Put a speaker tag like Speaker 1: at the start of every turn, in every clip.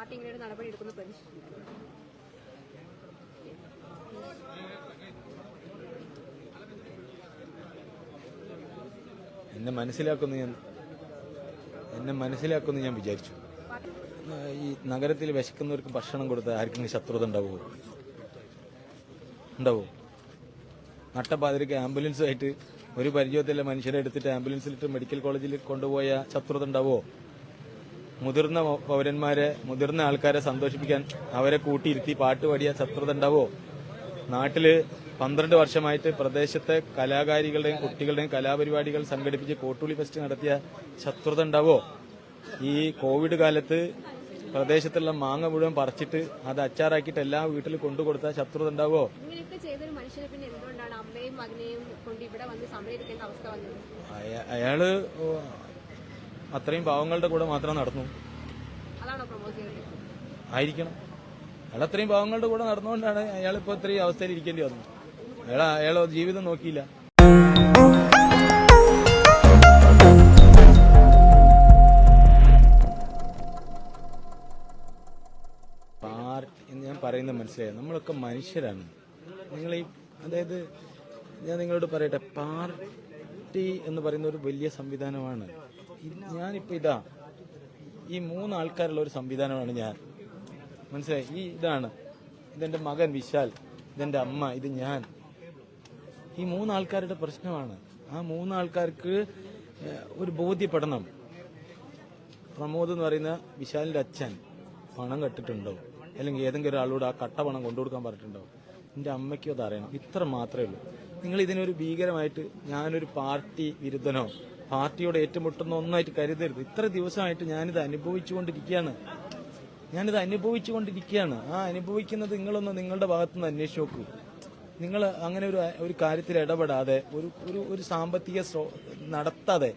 Speaker 1: Party ഇങ്ങനെയൊരു നടപടി എടുക്കുന്ന
Speaker 2: എന്നെ മനസ്സിലാക്കുന്നു ഞാൻ എന്നെ മനസ്സിലാക്കുന്നു ഞാൻ വിചാരിച്ചു. ഈ നഗരത്തിൽ വിശക്കുന്നവർക്ക് ഭക്ഷണം കൊടുത്താൽ ആർക്കെങ്കിലും ശത്രുത ഉണ്ടാവുമോ? ഉണ്ടാവോ നട്ടപ്പാതിരിക്ക് ആംബുലൻസുമായിട്ട് ഒരു പരിചയത്തിലെ മനുഷ്യരെ എടുത്തിട്ട് ആംബുലൻസിലിട്ട് മെഡിക്കൽ കോളേജിൽ കൊണ്ടുപോയ ശത്രുത ഉണ്ടാവോ മുതിർന്ന പൗരന്മാരെ മുതിർന്ന ആൾക്കാരെ സന്തോഷിപ്പിക്കാൻ അവരെ കൂട്ടിയിരുത്തി പാട്ട് പാടിയ ശത്രുത ഉണ്ടാവോ? നാട്ടിൽ പന്ത്രണ്ട് വർഷമായിട്ട് പ്രദേശത്തെ കലാകാരികളുടെയും കുട്ടികളുടെയും കലാപരിപാടികൾ സംഘടിപ്പിച്ച് കോട്ടൂളി ഫെസ്റ്റ് നടത്തിയ ശത്രുത ഉണ്ടാവോ? ഈ കോവിഡ് കാലത്ത് പ്രദേശത്തുള്ള മാങ്ങ മുഴുവൻ പറിച്ചിട്ട് അത് അച്ചാറാക്കിയിട്ട് എല്ലാ വീട്ടിൽ ശത്രുത ഉണ്ടാവോ?
Speaker 1: കൊണ്ട് സമരമെടുക്കേണ്ട അവസ്ഥ വന്നത്?
Speaker 2: അയാൾ അത്രയും പാവങ്ങളുടെ കൂടെ മാത്രം നടന്നു. ആയിരിക്കണം. അയാൾ അത്രയും പാവങ്ങളുടെ കൂടെ നടന്നുകൊണ്ടാണ് അയാൾ ഇപ്പോൾ ഇത്രയും അവസ്ഥയിൽ ഇരിക്കേണ്ടി വന്നത്. അയാൾ അയാളോ ജീവിതം നോക്കിയില്ല. ഞാൻ പറയുന്നത് മനസ്സിലായി? നമ്മളൊക്കെ മനുഷ്യരാണ്. നിങ്ങൾ ഈ അതായത് ഞാൻ നിങ്ങളോട് പറയട്ടെ പാർട്ടി എന്ന് പറയുന്ന ഒരു വലിയ സംവിധാനമാണ്. ഞാനിപ്പോ ഇതാ ഈ മൂന്ന് ആൾക്കാരുള്ള ഒരു സംവിധാനമാണ് ഞാൻ. മനസ്സിലായി? ഈ ഇതാണ്. ഇതെന്റെ മകൻ വിശാൽ ഇതെന്റെ അമ്മ ഇത് ഞാൻ. ഈ മൂന്ന് ആൾക്കാരുടെ പ്രശ്നമാണ്. ആ മൂന്ന് ആൾക്കാർക്ക് ഏഹ്, ഒരു ബോധ്യപ്പെടണം. പ്രമോദ് എന്ന് പറയുന്ന വിശാലിന്റെ അച്ഛൻ പണം കട്ടിട്ടുണ്ടോ? അല്ലെങ്കിൽ ഏതെങ്കിലും ഒരാളോട് ആ കട്ട പണം കൊണ്ടുകൊടുക്കാൻ പറഞ്ഞിട്ടുണ്ടോ? എന്റെ അമ്മയ്ക്കും അത് അറിയണം ഇത്ര മാത്രമേ ഉള്ളൂ. നിങ്ങൾ ഇതിനൊരു ഭീകരമായിട്ട് ഞാനൊരു പാർട്ടി വിരുദ്ധനോ പാർട്ടിയോട് ഏറ്റുമുട്ടുന്ന ഒന്നായിട്ട് കരുതരുത്. ഇത്ര ദിവസമായിട്ട് ഞാനിത് അനുഭവിച്ചുകൊണ്ടിരിക്കുകയാണ്. ഞാനിത് അനുഭവിച്ചുകൊണ്ടിരിക്കുകയാണ്. ആ അനുഭവിക്കുന്നത് നിങ്ങളൊന്ന് നിങ്ങളുടെ ഭാഗത്തുനിന്ന് അന്വേഷിച്ച് നോക്കൂ. നിങ്ങൾ അങ്ങനെ ഒരു ഒരു കാര്യത്തിൽ ഇടപെടാതെ ഒരു ഒരു ഒരു സാമ്പത്തിക നടത്താതെ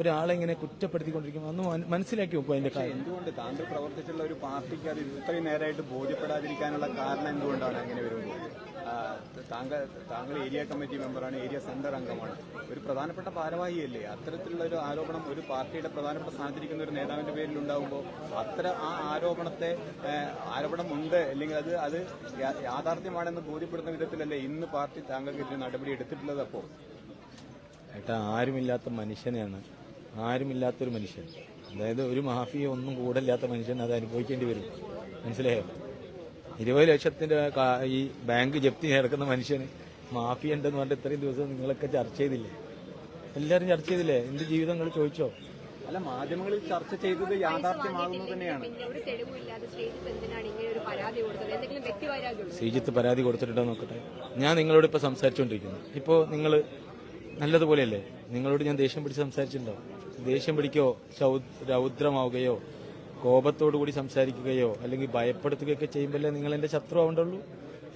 Speaker 2: ഒരാളെ ഇങ്ങനെ കുറ്റപ്പെടുത്തിക്കൊണ്ടിരിക്കും. അന്ന് മനസ്സിലാക്കി വെക്കും അതിന്റെ കാര്യം.
Speaker 3: എന്തുകൊണ്ട് താങ്കൾ പ്രവർത്തിച്ചുള്ള ഒരു പാർട്ടിക്ക് അത് ഇത്രയും നേരമായിട്ട് ബോധ്യപ്പെടാതിരിക്കാനുള്ള കാരണം എന്തുകൊണ്ടാണ് അങ്ങനെ വരുമ്പോൾ താങ്കൾ താങ്കൾ ഏരിയ കമ്മിറ്റി മെമ്പറാണ് ഏരിയ സെന്റർ അംഗമാണ്. ഒരു പ്രധാനപ്പെട്ട ഭാരവാഹിയല്ലേ? അത്തരത്തിലുള്ള ഒരു ആരോപണം ഒരു പാർട്ടിയുടെ പ്രധാനപ്പെട്ട സ്ഥാനത്തിരിക്കുന്ന ഒരു നേതാവിന്റെ പേരിൽ ഉണ്ടാകുമ്പോൾ അത്ര ആ ആരോപണത്തെ ആരോപണമുണ്ട്. അല്ലെങ്കിൽ അത് അത് യാഥാർത്ഥ്യമാണെന്ന് ബോധ്യപ്പെടുന്ന വിധത്തിലല്ലേ ഇന്ന് പാർട്ടി താങ്കൾക്കെതിരെ നടപടി എടുത്തിട്ടുള്ളത് അപ്പോൾ
Speaker 2: ഏട്ടാ ആരുമില്ലാത്ത മനുഷ്യനെയാണ്. ആരുമില്ലാത്തൊരു മനുഷ്യൻ. അതായത് ഒരു മാഫിയ ഒന്നും കൂടല്ലാത്ത മനുഷ്യൻ അത് അനുഭവിക്കേണ്ടി വരും. മനസ്സിലായോ? ഇരുപത് ലക്ഷത്തിന്റെ ഈ ബാങ്ക് ജപ്തി നടക്കുന്ന മനുഷ്യന് മാഫിയ ഉണ്ടെന്ന് പറഞ്ഞിട്ട് ഇത്രയും ദിവസം നിങ്ങളൊക്കെ ചർച്ച ചെയ്തില്ലേ? എല്ലാവരും ചർച്ച ചെയ്തില്ലേ? എന്ത് ജീവിതം നിങ്ങൾ ചോദിച്ചോ?
Speaker 3: അല്ല മാധ്യമങ്ങളിൽ ചർച്ച ചെയ്തത് യാഥാർത്ഥ്യമാകുന്നത് തന്നെയാണ്.
Speaker 1: ഒരു തെളിവില്ലാതെ സ്റ്റേജിൽ എന്തിനാണ് ഇങ്ങനെ ഒരു പരാതി കൊടുത്തത്? എന്തെങ്കിലും വ്യക്തിവൈരാഗ്യമുണ്ടോ
Speaker 2: ശ്രീജിത്ത് പരാതി കൊടുത്തിട്ടുണ്ടോ നോക്കട്ടെ. ഞാൻ നിങ്ങളോട് ഇപ്പൊ സംസാരിച്ചുകൊണ്ടിരിക്കുന്നു. ഇപ്പോ നിങ്ങൾ നല്ലതുപോലെയല്ലേ? നിങ്ങളോട് ഞാൻ ദേഷ്യം പിടിച്ച് സംസാരിച്ചിട്ടുണ്ടോ? ദേഷ്യം പിടിക്കോ? രൗദ്രമാവുകയോ? കോപത്തോടു കൂടി സംസാരിക്കുകയോ അല്ലെങ്കിൽ ഭയപ്പെടുത്തുകയൊക്കെ ചെയ്യുമ്പോഴേ നിങ്ങൾ എന്റെ ശത്രു ആവേണ്ടുള്ളൂ?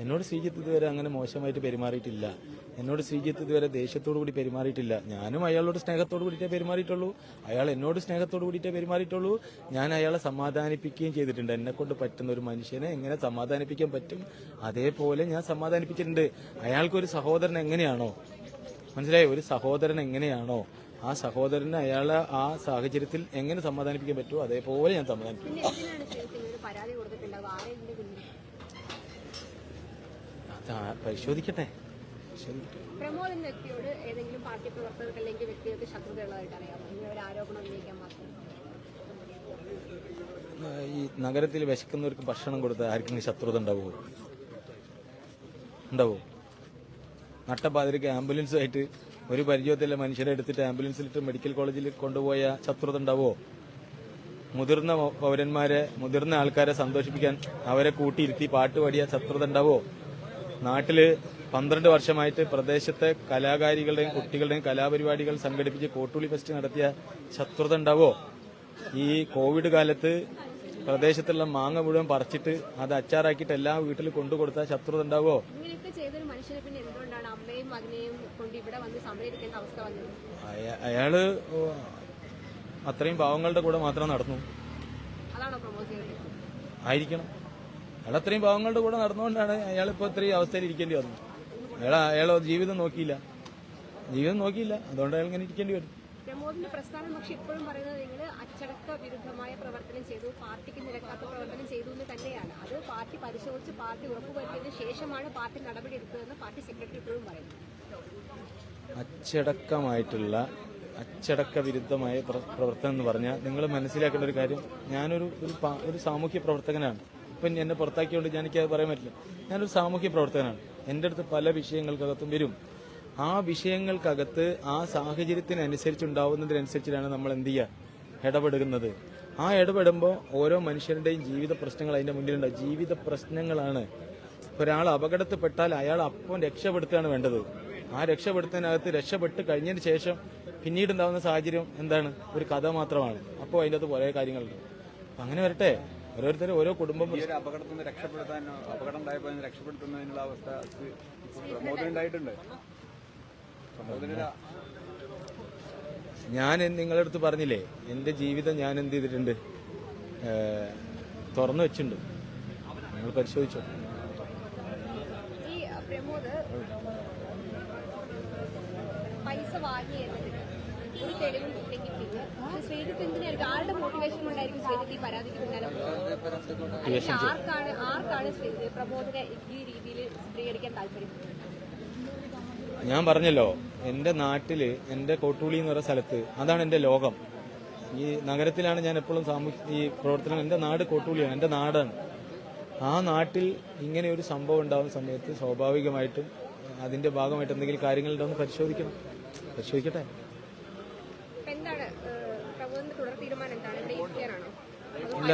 Speaker 2: എന്നോട് ശ്രീജിത്ത് ഇതുവരെ അങ്ങനെ മോശമായിട്ട് പെരുമാറിയിട്ടില്ല. എന്നോട് ശ്രീജിത്ത് ഇതുവരെ ദേഷ്യത്തോടു കൂടി പെരുമാറിയിട്ടില്ല. ഞാനും അയാളോട് സ്നേഹത്തോടു കൂടിയിട്ടേ പെരുമാറിയിട്ടുള്ളൂ. അയാൾ എന്നോട് സ്നേഹത്തോടു കൂടിയിട്ടേ പെരുമാറിയിട്ടുള്ളൂ. ഞാൻ അയാളെ സമാധാനിപ്പിക്കുകയും ചെയ്തിട്ടുണ്ട്. എന്നെ കൊണ്ട് പറ്റുന്ന ഒരു മനുഷ്യനെ എങ്ങനെ സമാധാനിപ്പിക്കാൻ പറ്റും? അതേപോലെ ഞാൻ സമാധാനിപ്പിച്ചിട്ടുണ്ട്. അയാൾക്കൊരു സഹോദരൻ എങ്ങനെയാണോ? മനസ്സിലായി? ഒരു സഹോദരൻ എങ്ങനെയാണോ? ആ സഹോദരനെ അയാളെ ആ സാഹചര്യത്തിൽ എങ്ങനെ സമാധാനിപ്പിക്കാൻ പറ്റുമോ അതേപോലെ ഞാൻ സമാധാനിപ്പിക്കും. പരിശോധിക്കട്ടെ. ഈ നഗരത്തിൽ വിശക്കുന്നവർക്ക് ഭക്ഷണം കൊടുത്താൽ ആർക്കെങ്കിലും ശത്രുത ഉണ്ടാവുമോ? ഉണ്ടാവോ? നട്ടപ്പാതിരിക്ക് ആംബുലൻസുമായിട്ട് ഒരു പരിചയത്തിലെ മനുഷ്യരെ എടുത്തിട്ട് ആംബുലൻസിലിട്ട് മെഡിക്കൽ കോളേജിൽ കൊണ്ടുപോയ ശത്രുത ഉണ്ടാവോ? മുതിർന്ന പൗരന്മാരെ മുതിർന്ന ആൾക്കാരെ സന്തോഷിപ്പിക്കാൻ അവരെ കൂട്ടിയിരുത്തി പാട്ടുപാടിയ ശത്രുത ഉണ്ടാവോ? നാട്ടിൽ പന്ത്രണ്ട് വർഷമായിട്ട് പ്രദേശത്തെ കലാകാരികളുടെയും കുട്ടികളുടെയും കലാപരിപാടികൾ സംഘടിപ്പിച്ച് കോട്ടുളി ഫെസ്റ്റ് നടത്തിയ ശത്രുത ഉണ്ടാവോ? ഈ കോവിഡ് കാലത്ത് പ്രദേശത്തുള്ള മാങ്ങ മുഴുവൻ പറിച്ചിട്ട് അത് അച്ചാറാക്കിയിട്ട് എല്ലാ വീട്ടിലും കൊണ്ടുകൊടുത്ത ശത്രുത ഉണ്ടാവോ?
Speaker 1: മകനെയും കൊണ്ട് ഇവിടെ വന്ന് സമരമെടുക്കേണ്ട അവസ്ഥ വന്നത്
Speaker 2: അയാൾ അത്രയും പാവങ്ങളുടെ കൂടെ മാത്രം നടന്നു.
Speaker 1: അതാണോ പ്രൊമോട്ട് ചെയ്തത്
Speaker 2: ആയിരിക്കണം. അയാൾ അത്രയും പാവങ്ങളുടെ കൂടെ നടന്നുകൊണ്ടാണ് അയാൾ ഇപ്പൊ ഇത്രയും അവസ്ഥയിൽ ഇരിക്കേണ്ടി വന്നത്. അയാൾ അയാളോ ജീവിതം നോക്കിയില്ല. ജീവിതം നോക്കിയില്ല. അതുകൊണ്ട് അയാൾ ഇങ്ങനെ ഇരിക്കേണ്ടി വരും.
Speaker 1: പ്രമോദിന്റെ പ്രസ്ഥാനം പക്ഷെ ഇപ്പോഴും പറയുന്നത് നിങ്ങൾ അച്ചടക്ക വിരുദ്ധമായ പ്രവർത്തനം ചെയ്തു പാർട്ടിക്ക് നിരക്കാത്ത പ്രവർത്തനം ചെയ്തു എന്ന് തന്നെയാണ്. അത് പാർട്ടി പരിശോധിച്ച് പാർട്ടി ഉറപ്പുവരുത്തിയതിനു ശേഷമാണ് പാർട്ടി നടപടി എടുത്തതെന്ന് പാർട്ടി സെക്രട്ടറി ഇപ്പോഴും പറയുന്നു.
Speaker 2: അച്ചടക്കമായിട്ടുള്ള അച്ചടക്ക വിരുദ്ധമായ പ്രവർത്തനം എന്ന് പറഞ്ഞാൽ നിങ്ങൾ മനസ്സിലാക്കേണ്ട ഒരു കാര്യം ഞാനൊരു ഒരു സാമൂഹ്യ പ്രവർത്തകനാണ്. ഇപ്പം എന്നെ പുറത്താക്കിയോണ്ട് ഞാൻ എനിക്കത് പറയാൻ പറ്റില്ല. ഞാനൊരു സാമൂഹ്യ പ്രവർത്തകനാണ്. എന്റെ അടുത്ത് പല വിഷയങ്ങൾക്കകത്തും വരും. ആ വിഷയങ്ങൾക്കകത്ത് ആ സാഹചര്യത്തിനനുസരിച്ചുണ്ടാവുന്നതിനനുസരിച്ചിട്ടാണ് നമ്മൾ എന്ത് ചെയ്യുക ഇടപെടുന്നത്. ആ ഇടപെടുമ്പോൾ ഓരോ മനുഷ്യരുടെയും ജീവിത പ്രശ്നങ്ങൾ അതിന്റെ മുന്നിലുണ്ടാവും ജീവിത പ്രശ്നങ്ങളാണ്. ഒരാൾ അപകടത്തിൽപ്പെട്ടാൽ അയാൾ അപ്പം രക്ഷപ്പെടുത്തുകയാണ് വേണ്ടത്. ആ രക്ഷപ്പെടുത്തുന്നതിനകത്ത് രക്ഷപ്പെട്ട് കഴിഞ്ഞതിന് ശേഷം പിന്നീട് ഉണ്ടാവുന്ന സാഹചര്യം എന്താണ്? ഒരു കഥ മാത്രമാണ്. അപ്പോൾ അതിന്റെ അകത്ത് കുറേ കാര്യങ്ങളുണ്ട്. അപ്പം അങ്ങനെ വരട്ടെ. ഓരോരുത്തരും ഓരോ കുടുംബം
Speaker 3: അപകടത്തിൽ നിന്ന് രക്ഷപ്പെടുത്താനോ അപകടം ഉണ്ടായപ്പോൾ രക്ഷപ്പെടുത്തുന്നതിനുള്ള അവസ്ഥ പ്രമോദന
Speaker 2: ഞാൻ നിങ്ങളുടെ അടുത്ത് പറഞ്ഞില്ലേ എന്റെ ജീവിതം ഞാൻ എന്ത് ചെയ്തിട്ടുണ്ട്? തുറന്നു വെച്ചിട്ടുണ്ട്. നിങ്ങൾ പരിശോധിച്ചോ.
Speaker 1: പൈസ വാങ്ങി ഒരു തെളിവും ശ്രീജിത്ത് എന്തിനായിരിക്കും ആരുടെ മോട്ടിവേഷൻ കൊണ്ടായിരിക്കും ശ്രീജിത്ത് ഈ പരാതിക്ക് പിന്നാലെ ആർക്കാണ് ആർക്കാണ് പ്രമോദിനെ ഈ രീതിയിൽ ചിത്രീകരിക്കാൻ താല്പര്യം?
Speaker 2: ഞാൻ പറഞ്ഞല്ലോ എന്റെ നാട്ടിൽ എന്റെ കോട്ടൂളി എന്ന് പറയുന്ന സ്ഥലത്ത് അതാണ് എന്റെ ലോകം. ഈ നഗരത്തിലാണ് ഞാൻ എപ്പോഴും സാമൂഹ്യ ഈ പ്രവർത്തനം. എന്റെ നാട് കോട്ടൂളിയാണ് എന്റെ നാടാണ്. ആ നാട്ടിൽ ഇങ്ങനെ ഒരു സംഭവം ഉണ്ടാകുന്ന സമയത്ത് സ്വാഭാവികമായിട്ടും അതിന്റെ ഭാഗമായിട്ട് എന്തെങ്കിലും കാര്യങ്ങളുണ്ടോന്ന് പരിശോധിക്കണം. പരിശോധിക്കട്ടെ.
Speaker 1: ഇല്ല.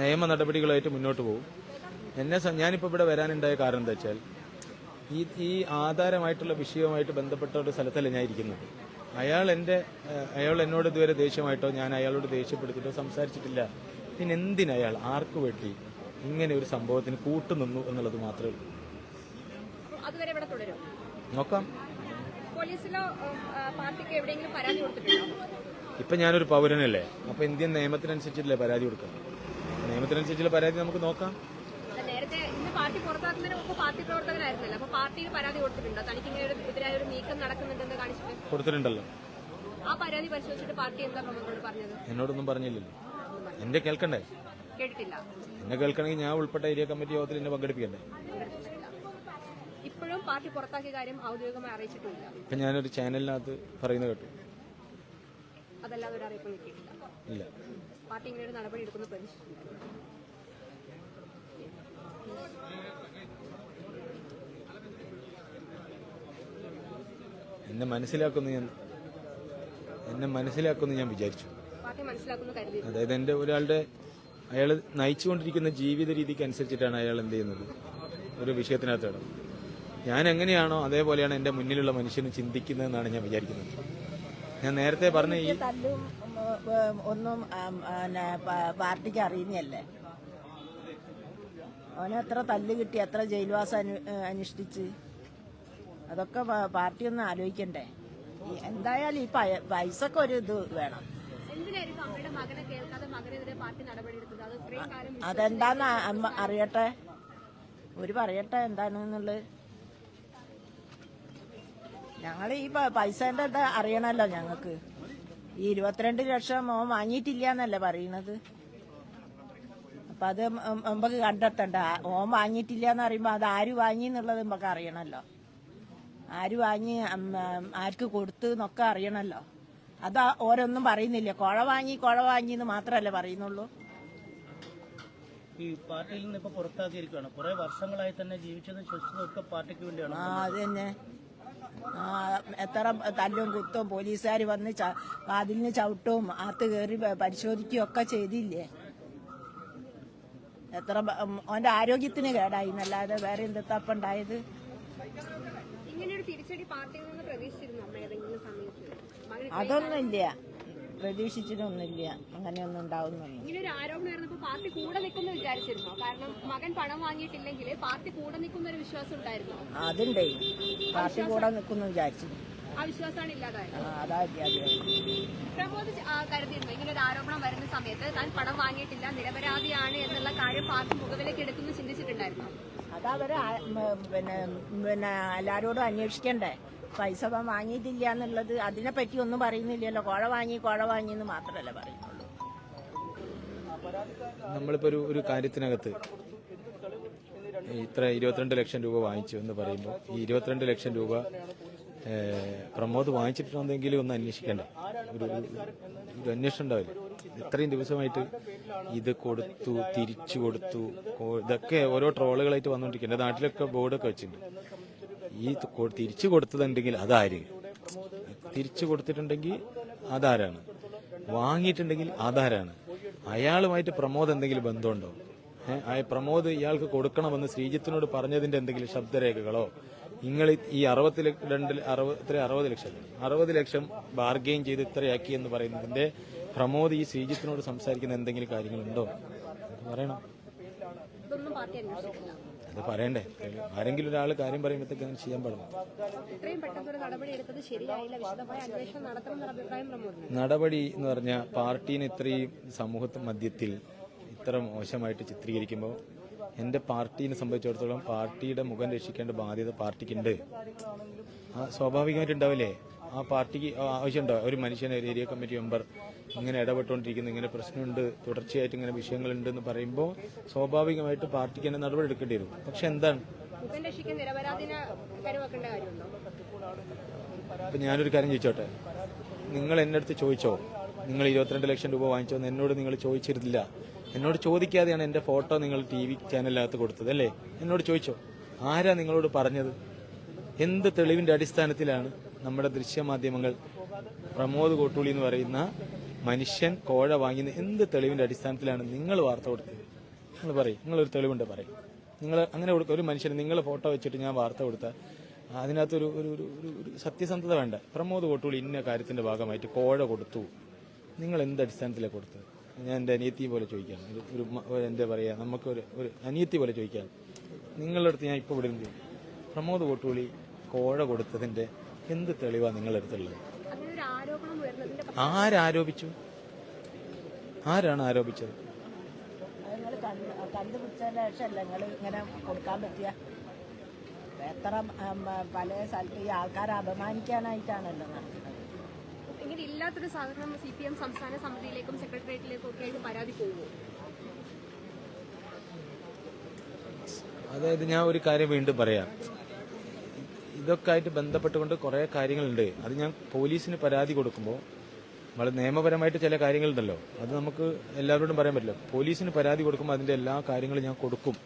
Speaker 1: നിയമ നടപടികളായിട്ട് മുന്നോട്ട്
Speaker 2: പോകും. എന്നെ ഞാനിപ്പോ ഇവിടെ വരാനുണ്ടായ കാരണം എന്താ വെച്ചാൽ ഈ ഈ ആധാരമായിട്ടുള്ള വിഷയവുമായിട്ട് ബന്ധപ്പെട്ട ഒരു സ്ഥലത്തല്ല ഞാൻ ഇരിക്കുന്നത്. അയാൾ എന്റെ അയാൾ എന്നോട് ഇതുവരെ ദേഷ്യമായിട്ടോ ഞാൻ അയാളോട് ദേഷ്യപ്പെടുത്തിയിട്ടോ സംസാരിച്ചിട്ടില്ല. പിന്നെ എന്തിന് അയാൾ ആർക്ക് വേണ്ടി ഇങ്ങനെ ഒരു സംഭവത്തിന് കൂട്ടുനിന്നു എന്നുള്ളത് മാത്രമേ ഉള്ളൂ. നോക്കാം. ഇപ്പൊ ഞാനൊരു പൗരനല്ലേ. അപ്പൊ ഇന്ത്യൻ നിയമത്തിനനുസരിച്ചിട്ടല്ലേ പരാതി കൊടുക്കാം നിയമത്തിനനുസരിച്ചുള്ള പരാതി നമുക്ക് നോക്കാം.
Speaker 1: പാർട്ടി പുറത്താക്കുന്നതിന് മുമ്പ് പാർട്ടി പ്രവർത്തകനായിരുന്നല്ലോ അപ്പൊ പാർട്ടിയിൽ പരാതി കൊടുത്തിട്ടുണ്ടോ? തനിക്ക് ഇങ്ങനെ എതിരായ ഒരു നീക്കം നടക്കുന്നുണ്ടെന്ന് കാണിച്ചിട്ട്?
Speaker 2: കൊടുത്തിട്ടുണ്ടല്ലോ.
Speaker 1: ആ പരാതി പരിശോധിച്ചിട്ട് പാർട്ടി എന്താ പ്രമോദോട് പറഞ്ഞത്?
Speaker 2: എന്നോടൊന്നും പറഞ്ഞില്ലല്ലോ. എന്റെ കേൾക്കണ്ടേ?
Speaker 1: കേട്ടിട്ടില്ല.
Speaker 2: എന്നെ കേൾക്കണമെങ്കിൽ ഞാൻ ഉൾപ്പെട്ട ഏരിയ കമ്മിറ്റി യോഗത്തിൽ എന്നെ പങ്കെടുപ്പിക്കണ്ടേ?
Speaker 1: ഇപ്പോഴും പാർട്ടി പുറത്താക്കിയ കാര്യം ഔദ്യോഗികമായി അറിയിച്ചിട്ടില്ല.
Speaker 2: ഇപ്പൊ ഞാനൊരു ചാനലിനകത്ത് പറയുന്ന കേട്ടു.
Speaker 1: അതല്ലാതെ ഒരു അറിയിപ്പ് കിട്ടിയിട്ടില്ല.
Speaker 2: ഇല്ല.
Speaker 1: പാർട്ടി ഇങ്ങനെ ഒരു നടപടി എടുക്കുന്ന പ്രതീക്ഷിച്ചിട്ടില്ല.
Speaker 2: എന്നെ മനസ്സിലാക്കുന്നു ഞാൻ എന്നെ മനസ്സിലാക്കുന്നു ഞാൻ വിചാരിച്ചു. അതായത് എന്റെ ഒരാളുടെ അയാൾ നയിച്ചുകൊണ്ടിരിക്കുന്ന ജീവിത രീതിക്ക് അനുസരിച്ചിട്ടാണ് അയാൾ എന്ത് ചെയ്യുന്നത്. ഒരു വിഷയത്തിനകത്തോടെ. ഞാൻ എങ്ങനെയാണോ അതേപോലെയാണ് എന്റെ മുന്നിലുള്ള മനുഷ്യന് ചിന്തിക്കുന്നതെന്നാണ് ഞാൻ വിചാരിക്കുന്നത്. ഞാൻ നേരത്തെ പറഞ്ഞ ഈ
Speaker 4: ഒന്നും പാർട്ടിക്ക് അറിയുന്നല്ലേ അവന് എത്ര തല്ല് കിട്ടി എത്ര ജയിൽവാസം അനു- അനുഷ്ഠിച്ച്. അതൊക്കെ പാർട്ടി ഒന്ന് ആലോചിക്കണ്ടേ. എന്തായാലും ഈ പൈസ ഒക്കെ ഒരു ഇത് വേണം. അതെന്താന്ന് അമ്മ അറിയട്ടെ? ഒരു പറയട്ടെ എന്താണെന്നുള്ളത്? ഞങ്ങൾ ഈ പൈസന്റെ അറിയണല്ലോ ഞങ്ങൾക്ക്. ഈ ഇരുപത്തിരണ്ട് ലക്ഷം മോൻ വാങ്ങിയിട്ടില്ല എന്നല്ലേ പറയണത് അപ്പൊ അത് നമുക്ക് കണ്ടെത്തണ്ട. ഓൻ വാങ്ങിയിട്ടില്ല എന്ന് പറയുമ്പോ അത് ആര് വാങ്ങി എന്നുള്ളത് നമുക്ക് അറിയണല്ലോ. ആര് വാങ്ങി ആർക്ക് കൊടുത്തു എന്നൊക്കെ അറിയണല്ലോ. അത് ഓരോന്നും പറയുന്നില്ല. കുഴ വാങ്ങി കുഴ വാങ്ങി എന്ന് മാത്രമല്ലേ പറയുന്നുള്ളൂ.
Speaker 5: ഈ പാർട്ടിയിൽ നിന്ന് ഇപ്പൊ പുറത്താക്കിയിരിക്കുകയാണ്. കുറെ വർഷങ്ങളായി തന്നെ ജീവിച്ചതും ഒക്കെ പാർട്ടിക്ക് വേണ്ടിയാണ്
Speaker 4: ആ അത് തന്നെ. ആ എത്ര തല്ലും കുത്തും പോലീസുകാർ വന്ന് വാതിലിന് ചവിട്ടും അകത്ത് കയറി പരിശോധിക്കുകയും ഒക്കെ ചെയ്തില്ലേ? എത്ര അവന്റെ ആരോഗ്യത്തിന് കേടായി. എന്നല്ലാതെ വേറെ
Speaker 1: എന്ത് തപ്പുണ്ടായത്
Speaker 4: അതൊന്നുമില്ല. പ്രതീക്ഷിച്ചിട്ടൊന്നുമില്ല അങ്ങനെയൊന്നും ഉണ്ടാവുന്നൊന്നും
Speaker 1: ഇങ്ങനെ ഒരു പാർട്ടി കൂടെ നിൽക്കുന്നു വിചാരിച്ചിരുന്നോ? കാരണം മകൻ പണം വാങ്ങിയിട്ടില്ലെങ്കിൽ പാർട്ടി കൂടെ നിൽക്കുന്ന ഒരു വിശ്വാസം ഉണ്ടായിരുന്നു?
Speaker 4: അതുണ്ടേ. പാർട്ടി കൂടെ നിൽക്കുന്നു വിചാരിച്ചു
Speaker 1: ആ വിശ്വാസമാണ് ഇല്ലാതായത് പ്രമോദ് ആ, കരുതിയിരുന്നു. ഇങ്ങനെ ഒരു ആരോപണം വരുന്ന സമയത്ത് താൻ പണം വാങ്ങിയിട്ടില്ല നിരപരാധിയാണ് എന്നുള്ള കാര്യം പാർട്ടി മുഖവിലേക്ക് എടുക്കുന്നു ചിന്തിച്ചിട്ടുണ്ടായിരുന്നു?
Speaker 4: അതവര് പിന്നെ പിന്നെ എല്ലാരോടും അന്വേഷിക്കണ്ടേ? പൈസ വാങ്ങിയിട്ടില്ല എന്നുള്ളത് അതിനെപ്പറ്റി ഒന്നും പറയുന്നില്ലല്ലോ. കുഴ വാങ്ങി കുഴ വാങ്ങി എന്ന് മാത്രമല്ല പറയുന്നുള്ളൂ.
Speaker 2: നമ്മളിപ്പോൾ ഒരു ഒരു കാര്യത്തിനകത്ത് ഇത്ര ഇരുപത്തിരണ്ട് ലക്ഷം രൂപ വാങ്ങിച്ചു എന്ന് പറയുമ്പോൾ ഈ ഇരുപത്തിരണ്ട് ലക്ഷം രൂപ പ്രമോദ് വാങ്ങിച്ചിട്ടുണ്ടെങ്കിലും ഒന്ന് അന്വേഷിക്കണ്ടേ. ഒരു ഒരു- അന്വേഷണം ഉണ്ടാവില്ല ഇത്രയും ദിവസമായിട്ട് ഇത് കൊടുത്തു തിരിച്ചു കൊടുത്തു ഇതൊക്കെ ഓരോ ട്രോളുകളായിട്ട് വന്നോണ്ടിരിക്കും എന്റെ നാട്ടിലൊക്കെ ബോർഡൊക്കെ വെച്ചിട്ടുണ്ട്. ഈ തിരിച്ചു കൊടുത്തതുണ്ടെങ്കിൽ അതാര്? തിരിച്ചു കൊടുത്തിട്ടുണ്ടെങ്കിൽ അതാരാണ്? വാങ്ങിയിട്ടുണ്ടെങ്കിൽ അതാരാണ്? അയാളുമായിട്ട് പ്രമോദ് എന്തെങ്കിലും ബന്ധമുണ്ടോ? പ്രമോദ് ഇയാൾക്ക് കൊടുക്കണമെന്ന് ശ്രീജിത്തിനോട് പറഞ്ഞതിന്റെ എന്തെങ്കിലും ശബ്ദരേഖകളോ നിങ്ങൾ ഈ അറുപത്തി രണ്ട് അറുപത്തി അറുപത് ലക്ഷം അറുപത് ലക്ഷം ബാർഗെയിൻ ചെയ്ത് ഇത്രയാക്കി എന്ന് പറയുന്നതിന്റെ പ്രമോദ് ഈ ശ്രീജിത്തിനോട് സംസാരിക്കുന്ന എന്തെങ്കിലും കാര്യങ്ങളുണ്ടോ? പറയണം. അത് പറയണ്ടേ. ആരെങ്കിലും ഒരാൾ കാര്യം പറയുമ്പോഴത്തേക്ക് അങ്ങനെ ചെയ്യാൻ പാടില്ല.
Speaker 1: നടപടി എന്ന
Speaker 2: പറഞ്ഞാൽ പാർട്ടീനെ ഇത്രയും സമൂഹത്തിന് മധ്യത്തിൽ ഇത്ര മോശമായിട്ട് ചിത്രീകരിക്കുമ്പോൾ എന്റെ പാർട്ടിയെ സംബന്ധിച്ചിടത്തോളം പാർട്ടിയുടെ മുഖം രക്ഷിക്കേണ്ട ബാധ്യത പാർട്ടിക്കുണ്ട്. ആ സ്വാഭാവികമായിട്ട് ഉണ്ടാവില്ലേ ആ പാർട്ടിക്ക് ആവശ്യമുണ്ടോ? ഒരു മനുഷ്യനെ ഒരു ഏരിയ കമ്മിറ്റി മെമ്പർ ഇങ്ങനെ ഇടപെട്ടുകൊണ്ടിരിക്കുന്നു ഇങ്ങനെ പ്രശ്നമുണ്ട് തുടർച്ചയായിട്ട് ഇങ്ങനെ വിഷയങ്ങളുണ്ട് എന്ന് പറയുമ്പോൾ സ്വാഭാവികമായിട്ട് പാർട്ടിക്ക് തന്നെ നടപടി എടുക്കേണ്ടി വരും. പക്ഷെ എന്താണ്? അപ്പൊ ഞാനൊരു കാര്യം ചോദിച്ചോട്ടെ? നിങ്ങൾ എന്നെ അടുത്ത് ചോദിച്ചോ? നിങ്ങൾ ഇരുപത്തിരണ്ട് ലക്ഷം രൂപ വാങ്ങിച്ചോ എന്നോട് നിങ്ങൾ ചോദിച്ചിരുന്നില്ല. എന്നോട് ചോദിക്കാതെയാണ് എന്റെ ഫോട്ടോ നിങ്ങൾ ടി വി ചാനലിനകത്ത് കൊടുത്തത് അല്ലേ? എന്നോട് ചോദിച്ചോ ആരാ നിങ്ങളോട് പറഞ്ഞത്? എന്ത് തെളിവിന്റെ അടിസ്ഥാനത്തിലാണ് നമ്മുടെ ദൃശ്യമാധ്യമങ്ങൾ പ്രമോദ് കോട്ടൂളി എന്ന് പറയുന്ന മനുഷ്യൻ കോഴ വാങ്ങിയത് എന്ത് തെളിവിന്റെ അടിസ്ഥാനത്തിലാണ് നിങ്ങൾ വാർത്ത കൊടുത്തത്? നിങ്ങൾ പറയും നിങ്ങളൊരു തെളിവുണ്ട് പറയും. നിങ്ങൾ അങ്ങനെ കൊടുക്കുക ഒരു മനുഷ്യന് നിങ്ങൾ ഫോട്ടോ വെച്ചിട്ട് ഞാൻ വാർത്ത കൊടുത്താൽ അതിനകത്തൊരു ഒരു ഒരു ഒരു സത്യസന്ധത വേണ്ട. പ്രമോദ് കോട്ടൂളി ഇന്ന കാര്യത്തിന്റെ ഭാഗമായിട്ട് കോഴ കൊടുത്തു. നിങ്ങൾ എന്ത് അടിസ്ഥാനത്തിലാണ് കൊടുത്തത്? ഞാൻ എന്റെ അനിയത്തി പോലെ ചോദിക്കാം. ഒരു ഒരു എന്താ പറയുക നമുക്കൊരു ഒരു അനിയത്തി പോലെ ചോദിക്കാം. നിങ്ങളുടെ അടുത്ത് ഞാൻ ഇപ്പോൾ ഇവിടെ ഇരുന്ന് പ്രമോദ് കോട്ടൂളി കോഴ കൊടുത്തതിന്റെ എന്ത് തെളിവാണ് നിങ്ങളുടെ അടുത്തുള്ളത്? ആരാരോപിച്ചു? ആരാണ് ആരോപിച്ചത്?
Speaker 4: കണ്ടുപിടിച്ചതിന് നിങ്ങൾ ഇങ്ങനെ കൊടുക്കാൻ പറ്റിയ എത്ര പല സ്ഥലത്ത് ഈ ആൾക്കാരെ അപമാനിക്കാനായിട്ടാണല്ലോ നടക്കുന്നത്.
Speaker 1: ഇങ്ങനെ ഇല്ലാത്തൊരു സാധനം സി പി എം സംസ്ഥാന സമിതിയിലേക്കും സെക്രട്ടേറിയറ്റിലേക്കും ഒക്കെ ആയിട്ട് പരാതി പോകുമോ?
Speaker 2: അതായത് ഞാൻ ഒരു കാര്യം വീണ്ടും പറയാം. ഇതൊക്കെ ആയിട്ട് ബന്ധപ്പെട്ടുകൊണ്ട് കുറേ കാര്യങ്ങളുണ്ട്. അത് ഞാൻ പോലീസിന് പരാതി കൊടുക്കുമ്പോൾ നമ്മൾ നിയമപരമായിട്ട് ചില കാര്യങ്ങളുണ്ടല്ലോ. അത് നമുക്ക് എല്ലാവരോടും പറയാൻ പറ്റില്ല. പോലീസിന് പരാതി കൊടുക്കുമ്പോൾ അതിന്റെ എല്ലാ കാര്യങ്ങളും ഞാൻ കൊടുക്കും.